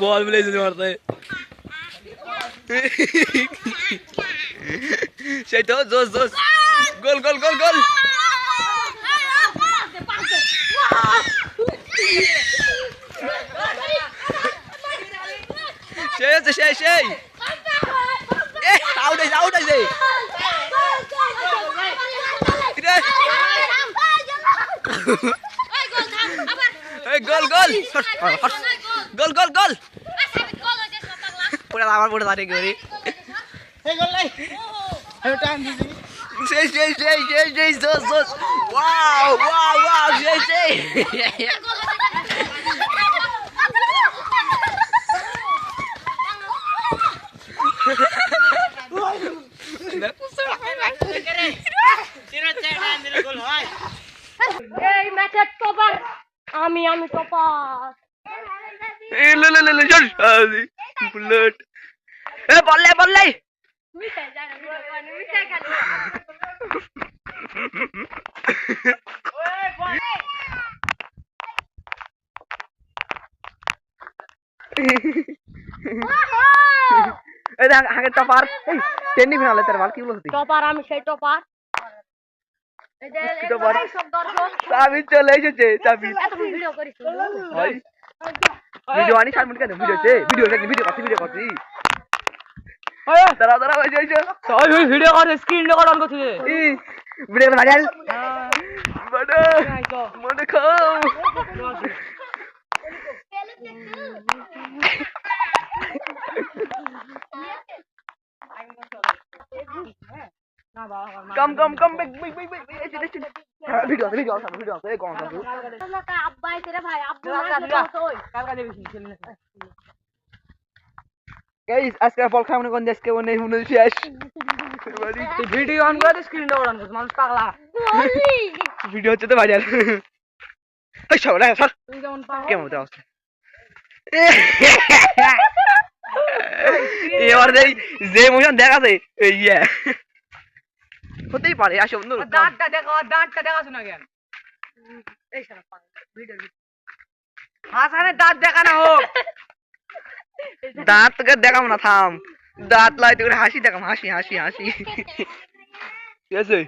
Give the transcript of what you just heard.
বল যদি মারতে। সেই তো জোস জোস গোল গোল গোল গোল। সেই আছে সেই সেই। আউট হয়েছে আউট এই গোল গোল। গোল গোল গোল। পুরো আমার পুরো দাঁড়িয়ে গেলি সেই সেই সেই সেই সেই জোস জোস ওয়াও ওয়াও ওয়াও সেই সেই। এই ম্যাচের টপার আমি আমি টপার বুলেট। এ বললে বললে এই দেখ আগে টপার। এই টেন্নি ফিনালে তোর মাল কি বলছিস টপার আমি সেই টপার। চাবি চলে এসেছে চাবি। ভিডিও করিস। ভিডিও আনি সাত মিনিট কেন? ভিডিও আছে? ভিডিও দেখি ভিডিও করছি ভিডিও করছি। দাঁড়া দাঁড়া হয়েছে হয়েছে ভিডিও করে স্ক্রিন রেকর্ড অন করছে ই ভিডিও করে ভাইরাল বড় মনে খাও। কম কম কম বেগ বেগ এই এই ভিডিও আছে ভিডিও আছে ভিডিও আছে কোন আছে আব্বা আইছে রে ভাই আব্বু না ওই গাইস আজকে বল খাই মনে কোন আজকে মনে মনে শেষ ভিডিও অন করে অন করছে মানুষ পাগলা। ভিডিও হচ্ছে তো ভাইরাল। এই সব পাগল? কেমন হতে আসছে এবার যে মোশন দেখাছে ইয়ে। হতেই পারে আসো বন্ধু দাঁতটা দেখো দাঁতটা দেখা শোনা কেন এই সারা পাগল ভিডিও হাসানের দাঁত দেখানো হোক। দাঁত তোকে দেখাবো না থাম। দাঁত লাই তোকে হাসি দেখাম হাসি হাসি হাসি। ঠিক আছে।